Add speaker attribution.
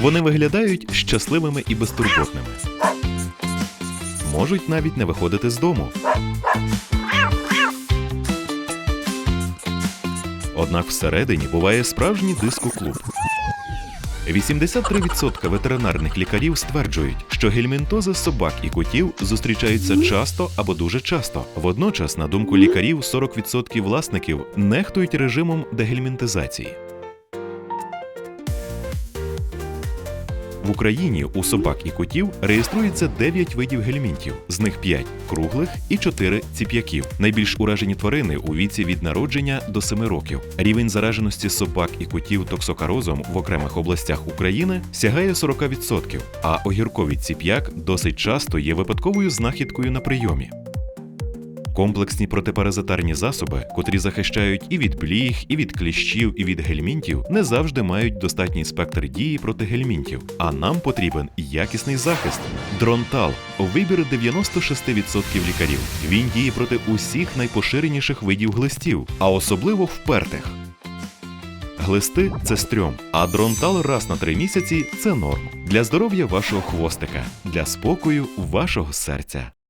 Speaker 1: Вони виглядають щасливими і безтурботними. Можуть навіть не виходити з дому. Однак всередині буває справжній дискоклуб. 83% ветеринарних лікарів стверджують, що гельмінтози собак і котів зустрічаються часто або дуже часто. Водночас, на думку лікарів, 40% власників нехтують режимом дегельмінтизації. В Україні у собак і котів реєструється 9 видів гельмінтів, з них 5 круглих і 4 ціп'яків. Найбільш уражені тварини у віці від народження до 7 років. Рівень зараженості собак і котів токсокарозом в окремих областях України сягає 40%, а огірковий ціп'як досить часто є випадковою знахідкою на прийомі. Комплексні протипаразитарні засоби, котрі захищають і від бліг, і від кліщів, і від гельмінтів, не завжди мають достатній спектр дії проти гельмінтів. А нам потрібен якісний захист. Дронтал вибір 96% лікарів. Він діє проти усіх найпоширеніших видів глистів, а особливо впертих. Глисти це стрьом, а дронтал раз на три місяці це норм. Для здоров'я вашого хвостика, для спокою вашого серця.